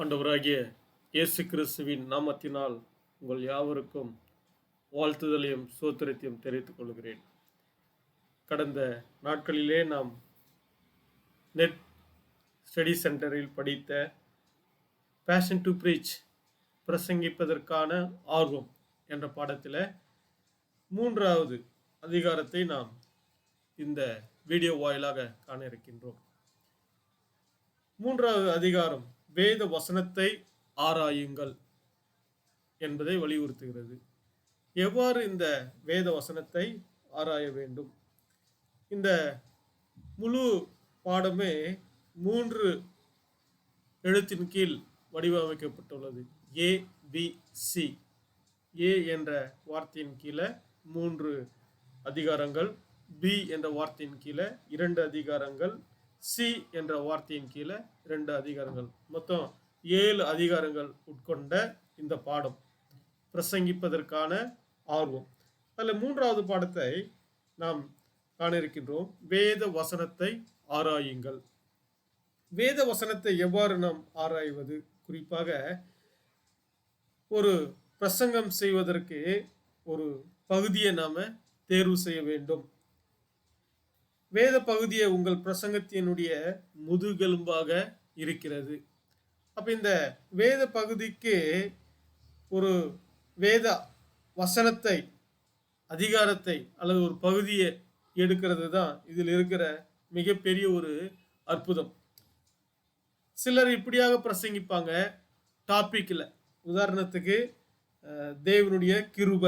ஆண்டவராகிய இயேசு கிறிஸ்துவின் நாமத்தினால் உங்கள் யாவருக்கும் வாழ்த்துதலையும் சோத்திரத்தையும் தெரிவித்துக் கொள்கிறேன். கடந்த நாட்களிலே நாம் நெட் ஸ்டடி சென்டரில் படித்த பேஷன் டு ப்ரீச் பிரசங்கிப்பதற்கான ஆர்வம் என்ற பாடத்தில் மூன்றாவது அதிகாரத்தை நாம் இந்த வீடியோ வாயிலாக காண இருக்கின்றோம். மூன்றாவது அதிகாரம் வேத வசனத்தை ஆராயுங்கள் என்பதை வலியுறுத்துகிறது. எவ்வாறு இந்த வேத வசனத்தை ஆராய வேண்டும்? இந்த முழு பாடமே மூன்று எழுத்தின் கீழ் வடிவமைக்கப்பட்டுள்ளது. ஏ பி சி ஏ என்ற வார்த்தையின் கீழே மூன்று அதிகாரங்கள் பி என்ற வார்த்தையின் கீழே இரண்டு அதிகாரங்கள் சி என்ற வார்த்தையின் கீழே ரெண்டு அதிகாரங்கள். மொத்தம் ஏழு அதிகாரங்கள் உட்கொண்ட இந்த பாடம். பிரசங்கிப்பதற்கான ஆர்வம். அதில் மூன்றாவது பாடத்தை நாம் காண இருக்கின்றோம் வேத வசனத்தை ஆராயுங்கள். வேத வசனத்தை எவ்வாறு நாம் ஆராய்வது? குறிப்பாக ஒரு பிரசங்கம் செய்வதற்கு ஒரு பகுதியை நாம் தேர்வு செய்ய வேண்டும். வேத பகுதியை உங்கள் பிரசங்கத்தினுடைய முதுகெலும்பாக இருக்கிறது. அப்போ இந்த வேத பகுதிக்கு ஒரு வேத வசனத்தை அதிகாரத்தை அல்லது ஒரு பகுதியை எடுக்கிறது தான் இதில் இருக்கிற மிகப்பெரிய ஒரு அற்புதம். சிலர் இப்படியாக பிரசங்கிப்பாங்க. டாப்பிக்கில் உதாரணத்துக்கு தேவனுடைய கிருப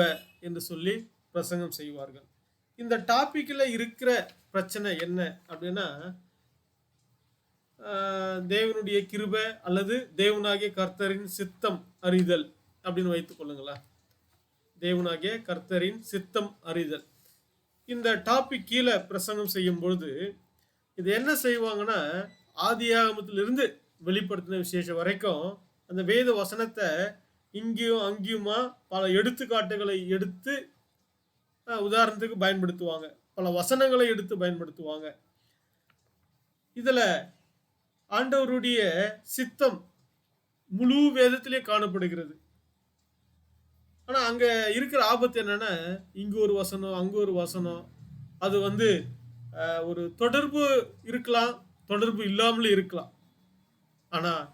என்று சொல்லி பிரசங்கம் செய்வார்கள். இந்த டாப்பிக்கில் இருக்கிற பிரச்சனை என்ன அப்படின்னா தேவனுடைய கிருப அல்லது தேவனாகிய கர்த்தரின் சித்தம் அறிதல் அப்படின்னு வைத்துக் கொள்ளுங்களேன். தேவனாகிய கர்த்தரின் சித்தம் அறிதல். இந்த டாபிக் கீழே பிரசங்கம் செய்யும் பொழுது இது என்ன செய்வாங்கன்னா ஆதியாகமத்திலிருந்து வெளிப்படுத்தின விசேஷம் வரைக்கும் அந்த வேத வசனத்தை இங்கேயும் அங்கேயுமா பல எடுத்துக்காட்டுகளை எடுத்து உதாரணத்துக்கு பயன்படுத்துவாங்க. பல வசனங்களை எடுத்து பயன்படுத்துவாங்க. இதில் ஆண்டவருடைய சித்தம் முழு வேதத்திலே காணப்படுகிறது. ஆனால் அங்கே இருக்கிற ஆபத்து என்னென்னா இங்கே ஒரு வசனம் அங்கே ஒரு வசனம். அது வந்து ஒரு தொடர்பு இருக்கலாம் தொடர்பு இல்லாமலும் இருக்கலாம். ஆனால்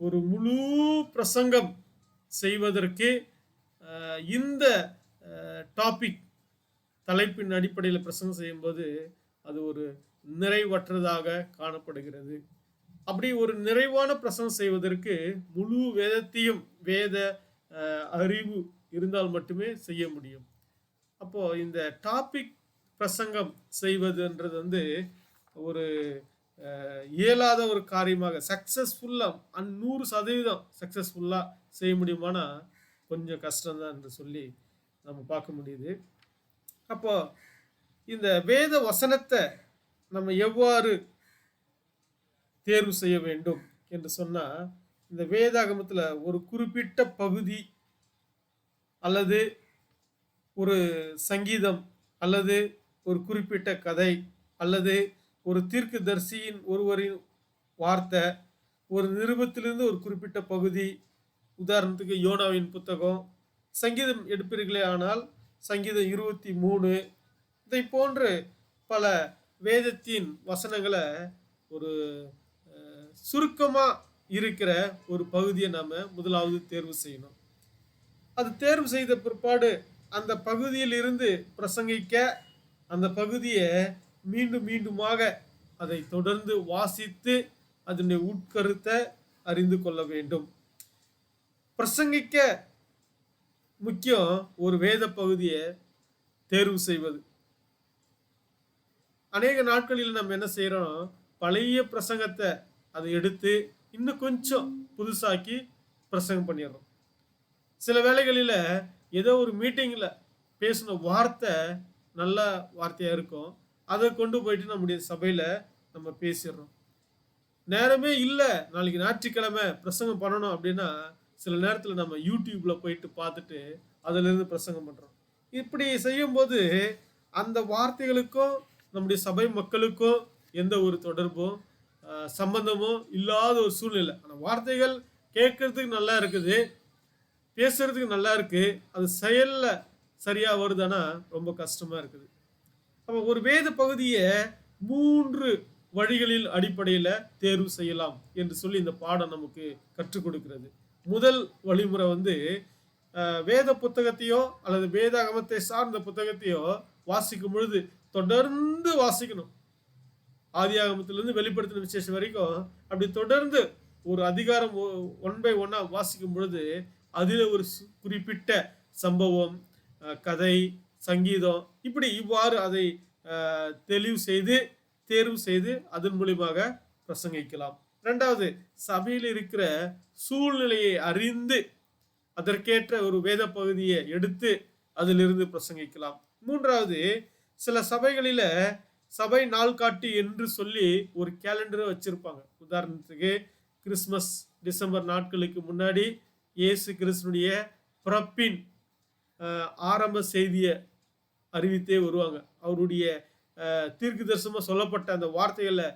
ஒரு முழு பிரசங்கம் செய்வதற்கு இந்த டாபிக் தலைப்பின் அடிப்படையில் பிரசங்கம் செய்யும்போது அது ஒரு நிறைவற்றதாக காணப்படுகிறது. அப்படி ஒரு நிறைவான பிரசங்கம் செய்வதற்கு முழு வேதத்தையும் வேத அறிவு இருந்தால் மட்டுமே செய்ய முடியும். அப்போ இந்த டாபிக் பிரசங்கம் செய்வதுன்றது வந்து ஒரு இயலாத ஒரு காரியமாக சக்சஸ்ஃபுல்லாக நூறு சதவீதம் சக்சஸ்ஃபுல்லாக செய்ய முடியுமானா கொஞ்சம் கஷ்டம்தான் என்று சொல்லி நம்ம பார்க்க முடியுது. அப்போ இந்த வேத வசனத்தை நம்ம எவ்வாறு தேர்வு செய்ய வேண்டும் என்று சொன்னால் இந்த வேதாகமத்தில் ஒரு குறிப்பிட்ட பகுதி அல்லது ஒரு சங்கீதம் அல்லது ஒரு குறிப்பிட்ட கதை அல்லது ஒரு தீர்க்கதரிசியின் ஒருவரின் வார்த்தை ஒரு நிருபத்திலிருந்து ஒரு குறிப்பிட்ட பகுதி உதாரணத்துக்கு யோனாவின் புத்தகம் சங்கீதம் எடுப்பீர்களே ஆனால் சங்கீதம் இருபத்தி மூணு. இதை போன்று பல வேதத்தின் வசனங்களை ஒரு சுருக்கமாக இருக்கிற ஒரு பகுதியை நாம் முதலாவது தேர்வு செய்யணும். அது தேர்வு செய்த பிற்பாடு அந்த பகுதியில் இருந்து பிரசங்கிக்க அந்த பகுதியை மீண்டும் மீண்டுமாக அதை தொடர்ந்து வாசித்து அதனுடைய உட்கருத்தை அறிந்து கொள்ள வேண்டும். பிரசங்கிக்க முக்கியம் ஒரு வேத பகுதியை தேர்வு செய்வது. அநேக நாட்களில் நம்ம என்ன செய்கிறோம் பழைய பிரசங்கத்தை அதை எடுத்து இன்னும் கொஞ்சம் புதுசாக்கி பிரசங்கம் பண்ணிடுறோம். சில வேளைகளில் ஏதோ ஒரு மீட்டிங்கில் பேசின வார்த்தை நல்ல வார்த்தையாக இருக்கும். அதை கொண்டு போயிட்டு நம்முடைய சபையில் நம்ம பேசிடுறோம். நேரமே இல்லை நாளைக்கு ஞாயிற்றுக்கிழமை பிரசங்கம் பண்ணணும் அப்படின்னா சில நேரத்தில் நம்ம யூடியூப்பில் போயிட்டு பார்த்துட்டு அதிலிருந்து பிரசங்கம் பண்ணுறோம் இப்படி செய்யும்போது அந்த வார்த்தைகளுக்கும் நம்முடைய சபை மக்களுக்கும் எந்த ஒரு தொடர்பும் சம்பந்தமும் இல்லாத ஒரு சூழ்நிலை. ஆனால் வார்த்தைகள் கேட்கறதுக்கு நல்லா இருக்குது பேசுறதுக்கு நல்லா இருக்கு அது செயலில் சரியாக வருதுன்னா ரொம்ப கஷ்டமாக இருக்குது. அப்போ ஒரு வேத பகுதியை மூன்று வழிகளில் அடிப்படையில் தேர்வு செய்யலாம் என்று சொல்லி இந்த பாடம் நமக்கு கற்றுக் கொடுக்கிறது. முதல் வழிமுறை வந்து வேத புத்தகத்தையோ அல்லது வேதாகமத்தை சார்ந்த புத்தகத்தையோ வாசிக்கும் பொழுது தொடர்ந்து வாசிக்கணும். ஆதியாகமத்திலிருந்து வெளிப்படுத்தின விசேஷம் வரைக்கும் அப்படி தொடர்ந்து ஒரு அதிகாரம் ஒன் பை ஒன்னாக வாசிக்கும் பொழுது அதில் ஒரு குறிப்பிட்ட சம்பவம் கதை சங்கீதம் இப்படி இவ்வாறு அதை தெளிவு செய்து தேர்வு செய்து அதன் மூலியமாக பிரசங்கிக்கலாம். ரெண்டாவது சபையில் இருக்கிற சூழ்நிலையை அறிந்து அதற்கேற்ற ஒரு வேத பகுதியை எடுத்து அதிலிருந்து பிரசங்கிக்கலாம். மூன்றாவது சில சபைகளில் சபை நாள்காட்டி என்று சொல்லி ஒரு கேலண்டரை வச்சிருப்பாங்க. உதாரணத்துக்கு கிறிஸ்மஸ் டிசம்பர் நாட்களுக்கு முன்னாடி இயேசு கிறிஸ்துனுடைய பிறப்பின் ஆரம்ப செய்தியை அறிவித்தே வருவாங்க. அவருடைய தீர்க்கு தரிசனமாக சொல்லப்பட்ட அந்த வார்த்தைகளை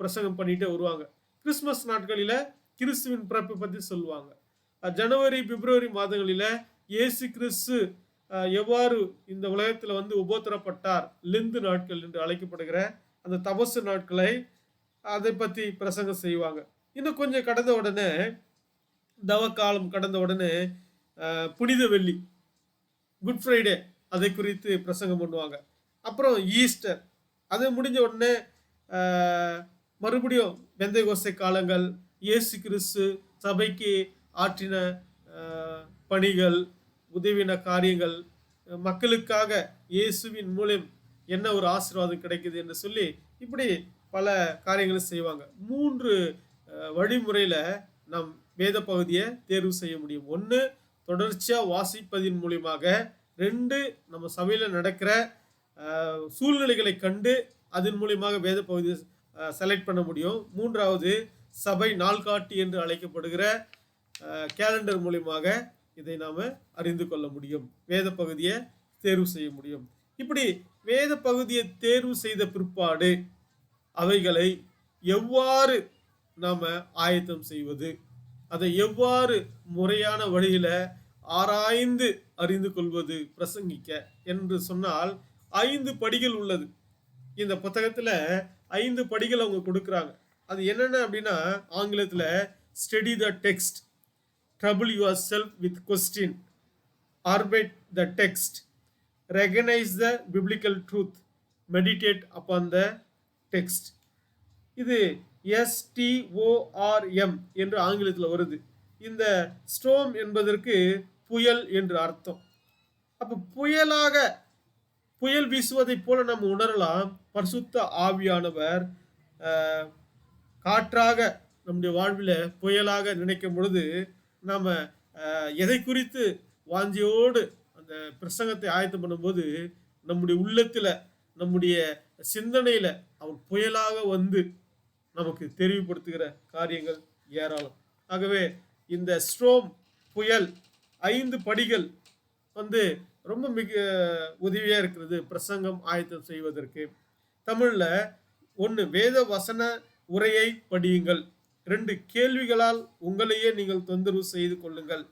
பிரசங்கம் பண்ணிட்டே வருவாங்க. கிறிஸ்மஸ் நாட்களில் கிறிஸ்துவின் பிறப்பை பற்றி சொல்லுவாங்க. ஜனவரி பிப்ரவரி மாதங்களில் இயேசு கிறிஸ்து எவ்வாறு இந்த உலகத்தில் வந்து உபோத்தரப்பட்டார் லிந்து நாட்கள் என்று அழைக்கப்படுகிற அந்த தபசு நாட்களை அதை பற்றி பிரசங்கம் செய்வாங்க. இன்னும் கொஞ்சம் கடந்த உடனே தவக்காலம் கடந்த உடனே புனித வெள்ளி குட் ஃப்ரைடே அதை குறித்து பிரசங்கம் பண்ணுவாங்க. அப்புறம் ஈஸ்டர் அது முடிஞ்ச உடனே மறுபடியும் பெந்தைகோசை காலங்கள் இயேசு கிறிஸ்து சபைக்கு ஆற்றின பணிகள் உதவின காரியங்கள் மக்களுக்காக இயேசுவின் மூலம் என்ன ஒரு ஆசீர்வாதம் கிடைக்குது என்று சொல்லி இப்படி பல காரியங்களை செய்வாங்க. மூன்று வழிமுறையில் நம் வேத பகுதியை தேர்வு செய்ய முடியும். ஒன்று தொடர்ச்சியாக வாசிப்பதின் மூலியமாக ரெண்டு நம்ம சபையில் நடக்கிற சூழ்நிலைகளை கண்டு அதன் மூலியமாக வேத பகுதியை செலக்ட் பண்ண முடியும். மூன்றாவது சபை நாள்காட்டி என்று அழைக்கப்படுகிற கேலண்டர் மூலியமாக இதை நாம் அறிந்து கொள்ள முடியும். வேத பகுதியை தேர்வு செய்ய முடியும். இப்படி வேத பகுதியை தேர்வு செய்த பிற்பாடு அவைகளை எவ்வாறு நாம் ஆயத்தம் செய்வது? அதை எவ்வாறு முறையான வழியில் ஆராய்ந்து அறிந்து கொள்வது பிரசங்கிக்க? என்று சொன்னால் ஐந்து படிகள் உள்ளது. இந்த புத்தகத்தில் ஐந்து படிகள் அவங்க கொடுக்குறாங்க. அது என்னென்ன அப்படின்னா ஆங்கிலத்தில் study the text trouble yourself with question ஆர்பேட் the text recognize the biblical truth meditate upon the text இது எஸ்டிஓஆர்எம் என்று ஆங்கிலத்தில் வருது. இந்த ஸ்டோம் என்பதற்கு புயல் என்று அர்த்தம். அப்போ புயலாக புயல் வீசுவதைப் போல நம்ம உணரலாம். பரிசுத்த ஆவியானவர் காற்றாக நம்முடைய வாழ்வில் புயலாக நினைக்கும் பொழுது நாம் எதை குறித்து வாஞ்சியோடு அந்த பிரசங்கத்தை ஆயத்தம் பண்ணும்போது நம்முடைய உள்ளத்தில் நம்முடைய சிந்தனையில் அவர் புயலாக வந்து நமக்கு தெரிவுபடுத்துகிற காரியங்கள் ஏராளம். ஆகவே இந்த ஸ்ட்ரோம் புயல் ஐந்து படிகள் வந்து ரொம்ப மிக உதவியாக இருக்கிறது பிரசங்கம் ஆயத்தம் செய்வதற்கு. தமிழில் ஒன்று வேத வசன உரையை படியுங்கள். ரெண்டு கேள்விகளால் உங்களையே நீங்கள் தொந்தரவு செய்து கொள்ளுங்கள்.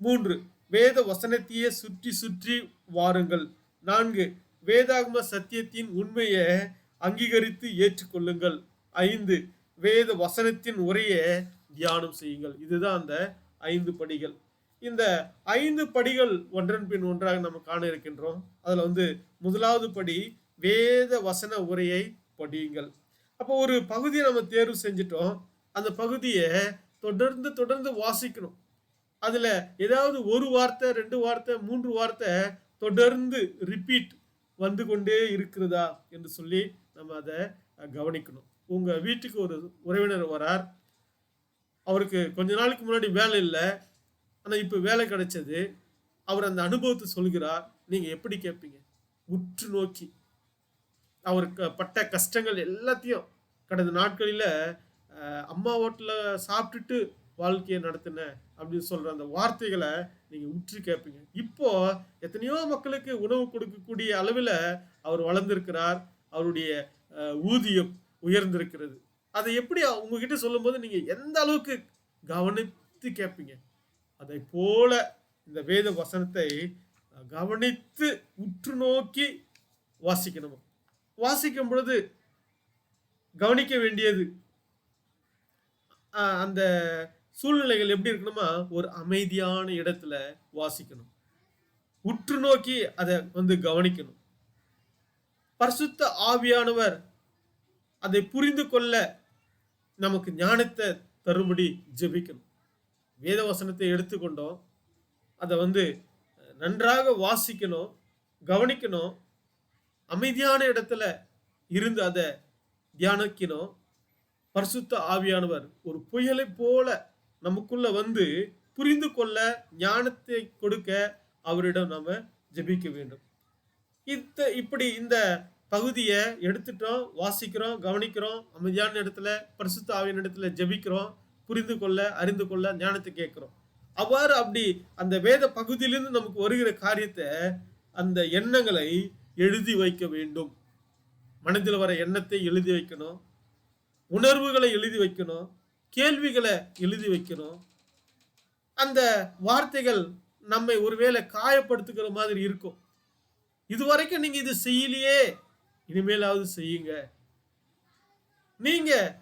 மூன்று வேத வசனத்தையே சுற்றி சுற்றி வாருங்கள். நான்கு வேதாகம சத்தியத்தின் உண்மையை அங்கீகரித்து ஏற்றுக்கொள்ளுங்கள். ஐந்து வேத வசனத்தின் உரையை தியானம் செய்யுங்கள். இதுதான் அந்த ஐந்து படிகள். இந்த ஐந்து படிகள் ஒன்றன் பின் ஒன்றாக நம்ம காண இருக்கின்றோம். அதுல வந்து முதலாவது படி வேத வசன உரையை படியுங்கள். அப்போ ஒரு பகுதியை நம்ம தேர்வு செஞ்சிட்டோம். அந்த பகுதியை தொடர்ந்து தொடர்ந்து வாசிக்கணும். அதுல ஏதாவது ஒரு வார்த்தை ரெண்டு வார்த்தை மூன்று வார்த்தை தொடர்ந்து ரிப்பீட் வந்து கொண்டே இருக்கிறதா என்று சொல்லி நம்ம அதை கவனிக்கணும். உங்க வீட்டுக்கு ஒரு உறவினர் வரார். அவருக்கு கொஞ்ச நாளைக்கு முன்னாடி வேலை இல்லை. ஆனால் இப்போ வேலை கிடைச்சது. அவர் அந்த அனுபவத்தை சொல்கிறார். நீங்கள் எப்படி கேட்பீங்க? உற்று நோக்கி. அவருக்கு பட்ட கஷ்டங்கள் எல்லாத்தையும் கடந்த நாட்களில் அம்மா ஹோட்டலில் சாப்பிட்டுட்டு வாழ்க்கையை நடத்தினேன் அப்படின்னு சொல்கிற அந்த வார்த்தைகளை நீங்கள் உற்று கேட்பீங்க. இப்போ எத்தனையோ மக்களுக்கு உணவு கொடுக்கக்கூடிய அளவில் அவர் வளர்ந்திருக்கிறார். அவருடைய ஊதியம் உயர்ந்திருக்கிறது. அதை எப்படி உங்ககிட்ட சொல்லும்போது நீங்கள் எந்த அளவுக்கு கவனித்து கேட்பீங்க? அதை போல இந்த வேத வசனத்தை கவனித்து உற்று நோக்கி வாசிக்கணும். வாசிக்கும் பொழுது கவனிக்க வேண்டியது அந்த சூழ்நிலைகள் எப்படி இருக்கணுமா? ஒரு அமைதியான இடத்துல வாசிக்கணும். உற்று நோக்கி அதை வந்து கவனிக்கணும். பரிசுத்த ஆவியானவர் அதை புரிந்து கொள்ள நமக்கு ஞானத்தை தரும்படி ஜெபிக்கணும். வேத வசனத்தை எடுத்துக்கொண்டோம். அதை வந்து நன்றாக வாசிக்கணும் கவனிக்கணும். அமைதியான இடத்துல இருந்து அதை தியானிக்கணும். பரிசுத்த ஆவியானவர் ஒரு புயலை போல நமக்குள்ள வந்து புரிந்து கொள்ள ஞானத்தை கொடுக்க அவரிடம் நாம ஜெபிக்க வேண்டும். இத்த இப்படி இந்த பகுதியை எடுத்துட்டோம் வாசிக்கிறோம் கவனிக்கிறோம். அமைதியான இடத்துல பரிசுத்த ஆவியான இடத்துல ஜெபிக்கிறோம். புரிந்து கொள்ள அறிந்து கொள்ள ஞானத்தை கேட்குறோம். அவ்வாறு அப்படி அந்த வேத பகுதியிலிருந்து நமக்கு வருகிற காரியத்தை அந்த எண்ணங்களை எழுதி வைக்க வேண்டும். மனதில் வர எண்ணத்தை எழுதி வைக்கணும். உணர்வுகளை எழுதி வைக்கணும். கேள்விகளை எழுதி வைக்கணும். அந்த வார்த்தைகள் நம்மை ஒருவேளை காயப்படுத்துகிற மாதிரி இருக்கும். இதுவரைக்கும் நீங்க இது செய்யலையே. இனிமேலாவது செய்யுங்க. நீங்க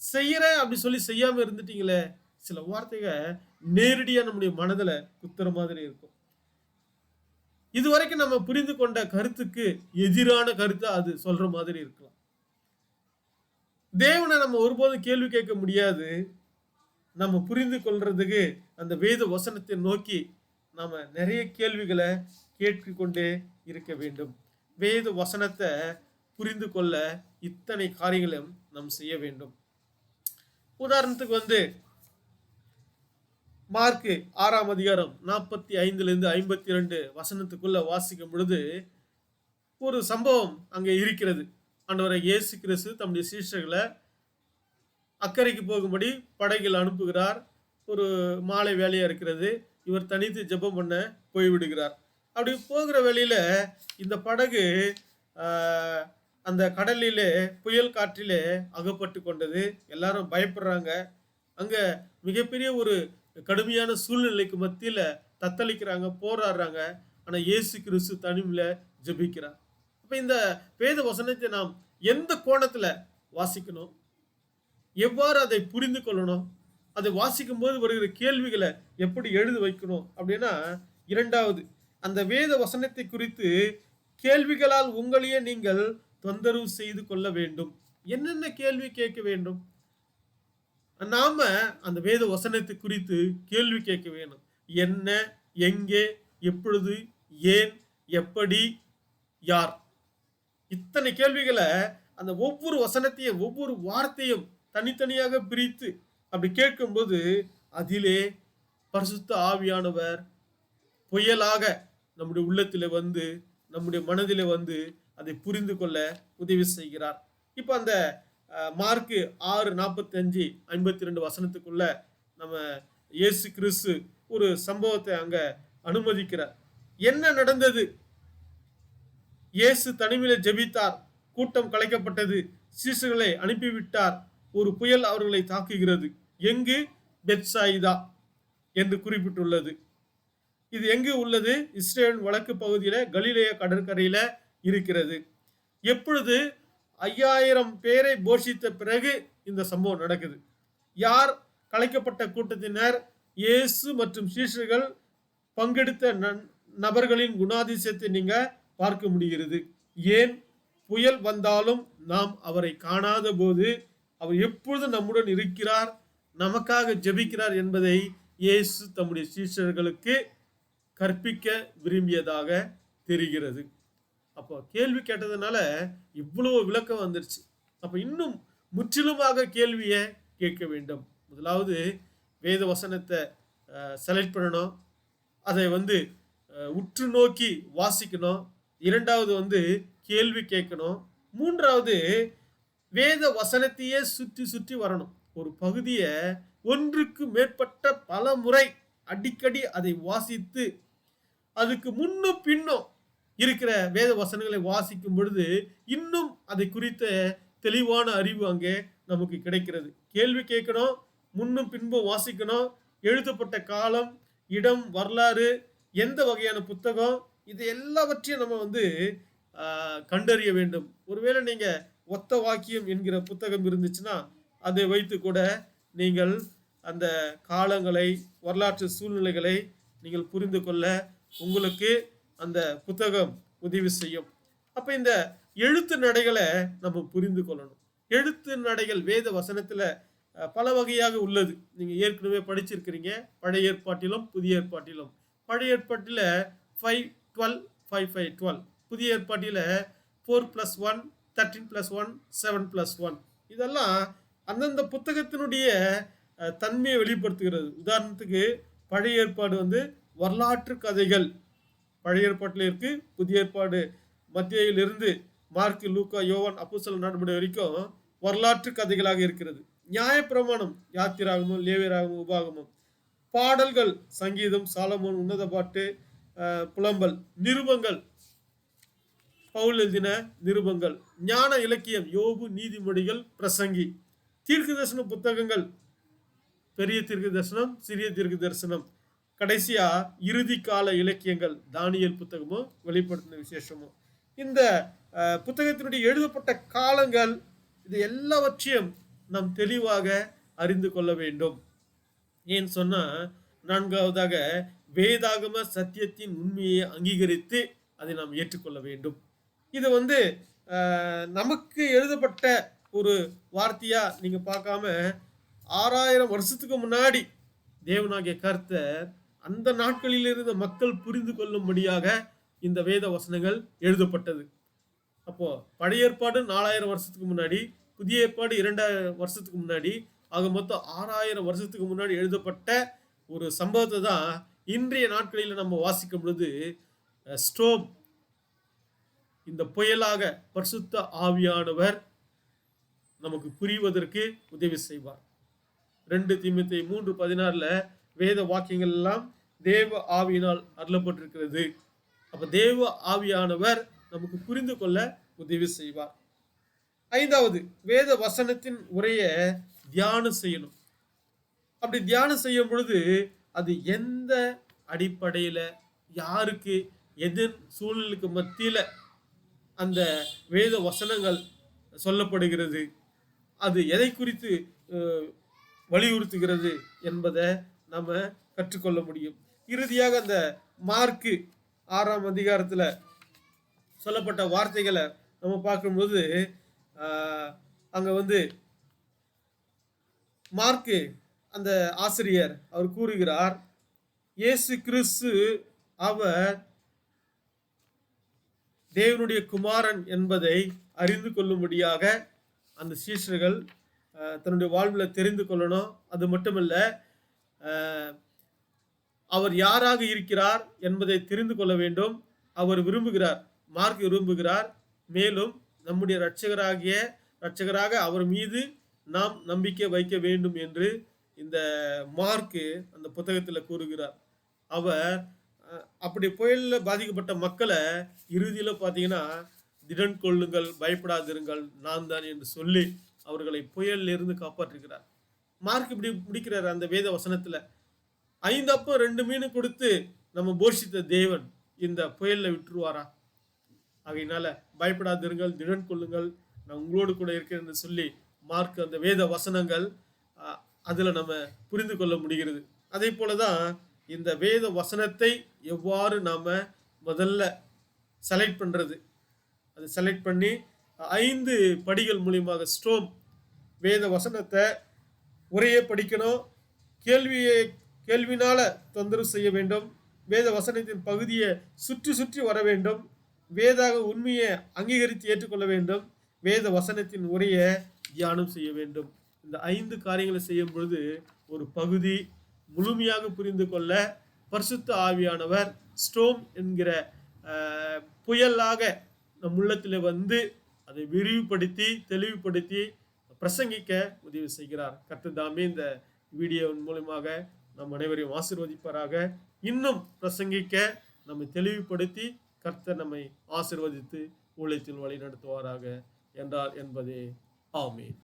செய்யறேன் அப்படி சொல்லி செய்யாம இருந்துட்டீங்களே சில வார்த்தைகள் நேரடியா நம்முடைய மனதுல குத்துற மாதிரி இருக்கும். இதுவரைக்கும் நம்ம புரிந்து கொண்ட கருத்துக்கு எதிரான கருத்தை அது சொல்ற மாதிரி இருக்கலாம். தேவனை நம்ம ஒருபோதும் கேள்வி கேட்க முடியாது. நம்ம புரிந்து கொள்றதுக்கு அந்த வேத வசனத்தை நோக்கி நாம நிறைய கேள்விகளை கேட்டுக்கொண்டே இருக்க வேண்டும். வேத வசனத்தை புரிந்து கொள்ள இத்தனை காரியங்களும் நாம் செய்ய வேண்டும். உதாரணத்துக்கு வந்து மார்க்கு ஆறாம் அதிகாரம் நாற்பத்தி ஐந்துலேருந்து ஐம்பத்தி ரெண்டு வசனத்துக்குள்ள வாசிக்கும் பொழுது ஒரு சம்பவம் அங்கே இருக்கிறது. ஆண்டவரை இயேசு கிறிஸ்து தம்முடைய சீஷர்களை அக்கறைக்கு போகும்படி படகில் அனுப்புகிறார். ஒரு மாலை வேலையாக இருக்கிறது. இவர் தனித்து ஜெபம் பண்ண போய்விடுகிறார். அப்படி போகிற வேலையில் இந்த படகு அந்த கடலிலே புயல் காற்றிலே அகப்பட்டு கொண்டது. எல்லாரும் பயப்படுறாங்க. அங்க மிகப்பெரிய ஒரு கடுமையான சூழ்நிலைக்கு மத்தியில தத்தளிக்கிறாங்க போராடுறாங்க. ஆனா இயேசு கிறிஸ்து தனிமையில ஜபிக்கிறார். அப்ப இந்த வேத வசனத்தை நாம் எந்த கோணத்துல வாசிக்கணும்? எவ்வாறு அதை புரிந்து கொள்ளணும்? அதை வாசிக்கும் போது வருகிற கேள்விகளை எப்படி எழுத வைக்கணும்? அப்படின்னா இரண்டாவது அந்த வேத வசனத்தை குறித்து கேள்விகளால் உங்களையே நீங்கள் தொந்தரவு செய்து கொள்ள வேண்டும். என்னென்ன கேள்வி கேட்க வேண்டும்? நாம அந்த வேத வசனத்தை குறித்து கேள்வி கேட்க வேணும் என்ன எங்கே எப்பொழுது ஏன் எப்படி யார்? இத்தனை கேள்விகளை அந்த ஒவ்வொரு வசனத்தையும் ஒவ்வொரு வார்த்தையும் தனித்தனியாக பிரித்து அப்படி கேட்கும்போது அதிலே பரிசுத்த ஆவியானவர் புயலாக நம்முடைய உள்ளத்தில் வந்து நம்முடைய மனதில் வந்து அதை புரிந்து கொள்ள உதவி செய்கிறார். இப்போ அந்த மார்க்கு ஆறு நாற்பத்தி அஞ்சு ஐம்பத்தி ரெண்டு வசனத்துக்குள்ள நம்ம இயேசு கிறிஸ்து ஒரு சம்பவத்தை அங்க அனுமதிக்கிறார். என்ன நடந்தது? இயேசு தனிமையில ஜெபித்தார். கூட்டம் கலைக்கப்பட்டது. சீசர்களை அனுப்பிவிட்டார். ஒரு புயல் அவர்களை தாக்குகிறது. எங்கு? பெட்சாயிதா என்று குறிப்பிட்டுள்ளது. இது எங்கு உள்ளது? இஸ்ரேல் வடக்கு பகுதியில கலிலேய கடற்கரையில இருக்கிறது. எப்பொழுது ஐயாயிரம் பேரை போஷித்த பிறகு இந்த சம்பவம் நடக்குது. யார் கலைக்கப்பட்ட கூட்டத்தினர்? இயேசு மற்றும் சீஷர்கள் பங்கெடுத்த நன்- நபர்களின் குணாதிசயத்தை நீங்க பார்க்க முடிகிறது. ஏன்? புயல் வந்தாலும் நாம் அவரை காணாத போது அவர் எப்பொழுது நம்முடன் இருக்கிறார்? நமக்காக ஜெபிக்கிறார் என்பதை இயேசு தம்முடைய சீஷர்களுக்கு கற்பிக்க விரும்பியதாக தெரிகிறது. அப்போ கேள்வி கேட்டதுனால இவ்வளவு விளக்கம் வந்துருச்சு. அப்போ இன்னும் முற்றிலுமாக கேள்வியை கேட்க வேண்டும்? முதலாவது வேத வசனத்தை செலக்ட் பண்ணணும். அதை வந்து உற்று நோக்கி வாசிக்கணும். இரண்டாவது வந்து கேள்வி கேட்கணும். மூன்றாவது வேத வசனத்தையே சுற்றி சுற்றி வரணும். ஒரு பகுதியை ஒன்றுக்கு மேற்பட்ட பல முறை அடிக்கடி அதை வாசித்து அதுக்கு முன்னும் பின்னும் இருக்கிற வேத வசனங்களை வாசிக்கும் பொழுது இன்னும் அதை குறித்த தெளிவான அறிவு அங்கே நமக்கு கிடைக்கிறது. கேள்வி கேட்கணும் முன்னும் பின்பும் வாசிக்கணும். எழுதப்பட்ட காலம் இடம் வரலாறு எந்த வகையான புத்தகம் இது எல்லாவற்றையும் நம்ம வந்து கண்டறிய வேண்டும். ஒருவேளை நீங்க ஒத்த வாக்கியம் என்கிற புத்தகம் இருந்துச்சுன்னா அதை வைத்து கூட நீங்கள் அந்த காலங்களை வரலாற்று சூழ்நிலைகளை நீங்கள் புரிந்து கொள்ள உங்களுக்கு அந்த புத்தகம் உதவி செய்யும். அப்ப இந்த எழுத்து நடைகளை நம்ம புரிந்து கொள்ளணும். எழுத்து நடைகள் வேத வசனத்துல பல வகையாக உள்ளது. நீங்க ஏற்கனவே படிச்சிருக்கிறீங்க. பழைய ஏற்பாட்டிலும் புதிய ஏற்பாட்டிலும். பழைய ஏற்பாட்டில் five twelve five five twelve புதிய ஏற்பாட்டில் four plus one thirteen plus one seven plus one இதெல்லாம் அந்தந்த புத்தகத்தினுடைய தன்மையை வெளிப்படுத்துகிறது. உதாரணத்துக்கு பழைய ஏற்பாடு வந்து வரலாற்று கதைகள். பழைய ஏற்பாட்டில் இருக்கு. புதிய ஏற்பாடு மத்தியிலிருந்து மார்க்கு லூக்கா யோவான் அப்புசல் நடவடிக்கை வரைக்கும் வரலாற்று கதைகளாக இருக்கிறது. நியாயப்பிரமாணம் யாத்திராகமும் லேவியராகமும் உபாகமும் பாடல்கள் சங்கீதம் சாலமோன் உன்னத பாட்டு புலம்பல் நிருபங்கள். பவுல் எழுதின நிருபங்கள் ஞான இலக்கியம் யோபு நீதிமொழிகள் பிரசங்கி. தீர்க்க தரிசன புத்தகங்கள் பெரிய தீர்க்க தரிசனம் சிறிய தீர்க்க தரிசனம் கடைசியா இறுதி கால இலக்கியங்கள் தானியல் புத்தகமும் வெளிப்படுத்தின விசேஷமும் இந்த புத்தகத்தினுடைய எழுதப்பட்ட காலங்கள் இது எல்லாவற்றையும் நாம் தெளிவாக அறிந்து கொள்ள வேண்டும். ஏன் சொன்னா நான்காவதாக வேதாகம சத்தியத்தின் உண்மையை அங்கீகரித்து அதை நாம் ஏற்றுக்கொள்ள வேண்டும். இது வந்து நமக்கு எழுதப்பட்ட ஒரு வார்த்தையா நீங்க பார்க்காம ஆறாயிரம் வருஷத்துக்கு முன்னாடி தேவனாகிய கர்த்தர் அந்த நாட்களில் இருந்த மக்கள் புரிந்து கொள்ளும்படியாக இந்த வேத வசனங்கள் எழுதப்பட்டது. அப்போ பழைய ஏற்பாடு நாலாயிரம் வருஷத்துக்கு முன்னாடி புதிய ஏற்பாடு இரண்டாயிரம் வருஷத்துக்கு முன்னாடி ஆக மொத்தம் ஆறாயிரம் வருஷத்துக்கு முன்னாடி எழுதப்பட்ட ஒரு சம்பவத்தை தான் இன்றைய நாட்களில் நம்ம வாசிக்கும் பொழுது ஸ்டோம் இந்த புயலாக பரிசுத்த ஆவியானவர் நமக்கு புரிவதற்கு உதவி செய்வார். ரெண்டு தீமத்தை மூன்று பதினாறுல வேத வாக்கியங்கள் எல்லாம் தேவ ஆவியினால் அருளப்பட்டிருக்கிறது. அப்ப தேவ ஆவியானவர் நமக்கு புரிந்து கொள்ள உதவி செய்வார். ஐந்தாவது வேத வசனத்தின் உரைய தியானம் செய்யணும். அப்படி தியானம் செய்யும் பொழுது அது எந்த அடிப்படையில யாருக்கு எதிர் சூழலுக்கு மத்தியில அந்த வேத வசனங்கள் சொல்லப்படுகிறது அது எதை குறித்து வலியுறுத்துகிறது என்பதை நம்ம கற்றுக்கொள்ள முடியும். இறுதியாக அந்த மார்க்கு ஆறாம் அதிகாரத்துல சொல்லப்பட்ட வார்த்தைகளை நம்ம பார்க்கும்போது ஆஹ், அங்க வந்து மார்க்கு அந்த ஆசிரியர் அவர் கூறுகிறார் இயேசு கிறிஸ்து அவர் தேவனுடைய குமாரன் என்பதை அறிந்து கொள்ளும்படியாக அந்த சீஷர்கள் தன்னுடைய வாழ்வில் தெரிந்து கொள்ளணும். அது மட்டுமல்ல அவர் யாராக இருக்கிறார் என்பதை தெரிந்து கொள்ள வேண்டும். அவர் விரும்புகிறார் மார்க் விரும்புகிறார். மேலும் நம்முடைய இரட்சகராகிய இரட்சகராக அவர் மீது நாம் நம்பிக்கை வைக்க வேண்டும் என்று இந்த மார்க்கு அந்த புத்தகத்தில் கூறுகிறார். அவர் அப்படி புயலில் பாதிக்கப்பட்ட மக்களை இறுதியில் பார்த்தீங்கன்னா திடன் கொள்ளுங்கள் பயப்படாதிருங்கள் நான் தான் என்று சொல்லி அவர்களை புயலில் இருந்து காப்பாற்றுகிறார். மார்க் இப்படி முடிக்கிறார் அந்த வேத வசனத்துல. ஐந்து அப்போ ரெண்டு மீன் கொடுத்து நம்ம போஷித்த தேவன் இந்த புயல்ல விட்டுருவாரா? ஆகையினால பயப்படாதிருங்கள் திடன் கொள்ளுங்கள். நான் உங்களோடு கூட இருக்கிறேன் சொல்லி மார்க் அந்த வேத வசனங்கள் அதில் அதுல நம்ம புரிந்து கொள்ள முடிகிறது. அதே போலதான் இந்த வேத வசனத்தை எவ்வாறு நாம முதல்ல செலக்ட் பண்றது? அது செலக்ட் பண்ணி ஐந்து படிகள் மூலியமாக ஸ்டோம் வேத வசனத்தை உரையை படிக்கணும். கேள்வியை கேள்வினால தொந்தரவு செய்ய வேண்டும். வேத வசனத்தின் பகுதியை சுற்றி சுற்றி வர வேண்டும். வேதாக உண்மையை அங்கீகரித்து ஏற்றுக்கொள்ள வேண்டும். வேத வசனத்தின் உரையை தியானம் செய்ய வேண்டும். இந்த ஐந்து காரியங்களை செய்யும் பொழுது ஒரு பகுதி முழுமையாக புரிந்து கொள்ள பரிசுத்த ஆவியானவர் ஸ்டோம் என்கிற புயலாக நம் உள்ளத்தில் வந்து அதை விரிவுபடுத்தி தெளிவுபடுத்தி பிரசங்கிக்க உதவி செய்கிறார். கர்த்தர் தாமே இந்த வீடியோவின் மூலமாக நம் அனைவரையும் ஆசிர்வதிப்பாராக. இன்னும் பிரசங்கிக்க நம்மை தெளிவுபடுத்தி கர்த்தர் நம்மை ஆசிர்வதித்து ஊழியத்தில் வழி நடத்துவாராக என்றார் என்பதே. ஆமீன்.